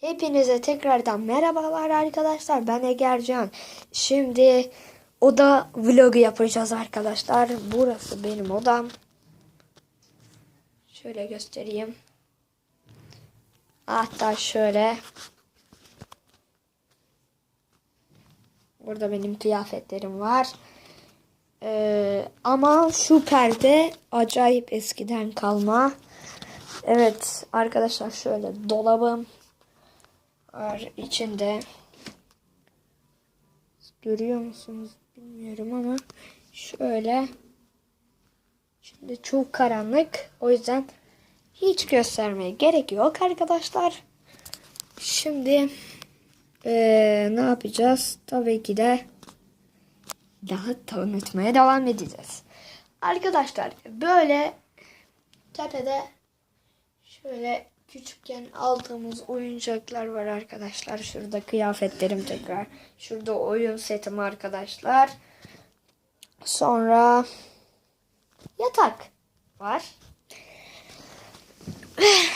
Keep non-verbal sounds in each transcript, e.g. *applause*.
Hepinize tekrardan merhabalar arkadaşlar. Ben Egercan. Şimdi oda vlogu yapacağız arkadaşlar. Burası benim odam. Şöyle göstereyim. Hatta şöyle. Burada benim kıyafetlerim var. Ee, ama şu perde acayip eskiden kalma. Evet arkadaşlar şöyle dolabım var içinde. Görüyor musunuz bilmiyorum ama şöyle. Şimdi çok karanlık. O yüzden hiç göstermeye gerek yok arkadaşlar. Şimdi eee, ne yapacağız? Tabii ki de daha tanıtmaya devam edeceğiz. Arkadaşlar böyle tepede şöyle küçükken aldığımız oyuncaklar var arkadaşlar. Şurada kıyafetlerim tekrar. Şurada oyun setim arkadaşlar. Sonra yatak var. *sighs*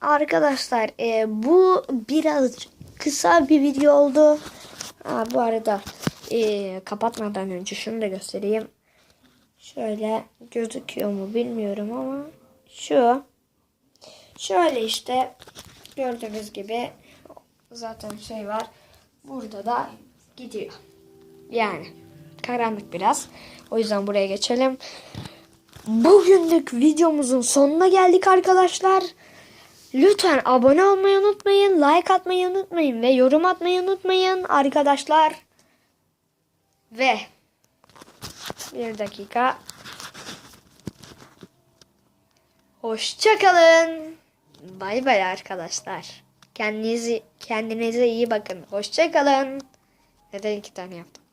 Arkadaşlar e, bu biraz kısa bir video oldu. Ha, bu arada e, kapatmadan önce şunu da göstereyim. Şöyle gözüküyor mu bilmiyorum ama şu şöyle işte gördüğünüz gibi zaten şey var. Burada da gidiyor. Yani karanlık biraz. O yüzden buraya geçelim. Bugünlük videomuzun sonuna geldik arkadaşlar. Lütfen abone olmayı unutmayın, like atmayı unutmayın ve yorum atmayı unutmayın arkadaşlar. Ve bir dakika. Hoşçakalın. Bay bay arkadaşlar. Kendinizi kendinize iyi bakın. Hoşçakalın. Neden iki tane yaptım?